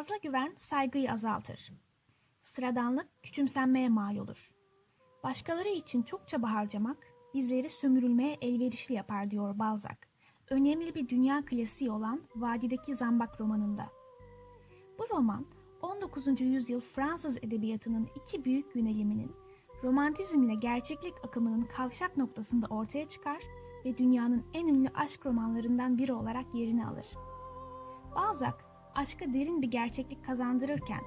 Fazla güven saygıyı azaltır. Sıradanlık küçümsenmeye mal olur. Başkaları için çok çaba harcamak bizleri sömürülmeye elverişli yapar diyor Balzac. Önemli bir dünya klasiği olan Vadideki Zambak romanında. Bu roman 19. yüzyıl Fransız edebiyatının iki büyük yöneliminin romantizmle gerçeklik akımının kavşak noktasında ortaya çıkar ve dünyanın en ünlü aşk romanlarından biri olarak yerini alır. Balzac, aşka derin bir gerçeklik kazandırırken,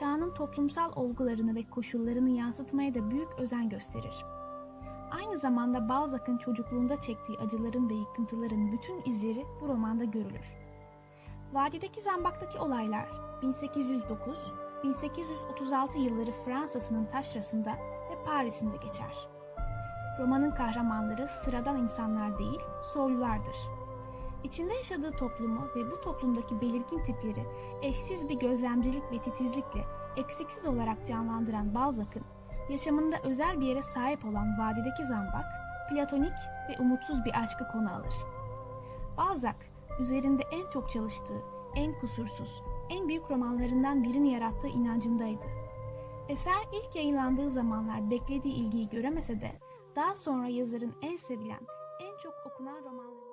çağının toplumsal olgularını ve koşullarını yansıtmaya da büyük özen gösterir. Aynı zamanda Balzac'ın çocukluğunda çektiği acıların ve yıkıntıların bütün izleri bu romanda görülür. Vadideki Zambak'taki olaylar 1809-1836 yılları Fransa'sının taşrasında ve Paris'inde geçer. Romanın kahramanları sıradan insanlar değil, soylulardır. İçinde yaşadığı toplumu ve bu toplumdaki belirgin tipleri eşsiz bir gözlemcilik ve titizlikle eksiksiz olarak canlandıran Balzac'ın yaşamında özel bir yere sahip olan vadideki zambak, platonik ve umutsuz bir aşkı konu alır. Balzac, üzerinde en çok çalıştığı, en kusursuz, en büyük romanlarından birini yarattığı inancındaydı. Eser ilk yayınlandığı zamanlar beklediği ilgiyi göremese de daha sonra yazarın en sevilen, en çok okunan roman